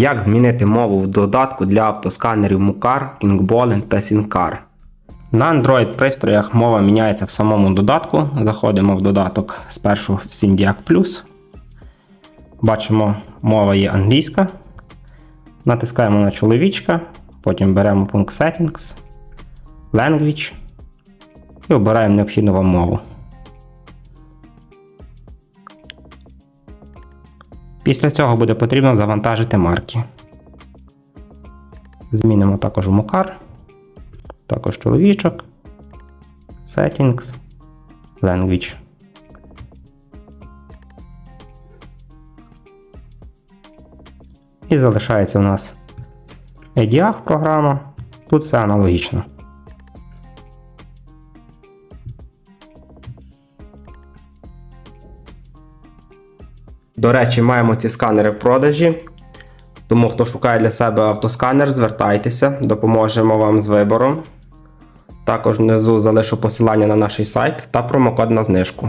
Як змінити мову в додатку для автосканерів Mucar, KingBollen та SynCar. На Android пристроях мова міняється в самому додатку. Заходимо в додаток спершу в Syndiac Plus. Бачимо, мова є англійська. Натискаємо на чоловічка, потім беремо пункт Settings, Language і обираємо необхідну вам мову. Після цього буде потрібно завантажити марки. Змінимо також в також чоловічок, Settings, Language. І залишається у нас EDIAG програма. Тут все аналогічно. До речі, маємо ці сканери в продажі. Тому хто шукає для себе автосканер, звертайтеся, допоможемо вам з вибором. Також внизу залишу посилання на наш сайт та промокод на знижку.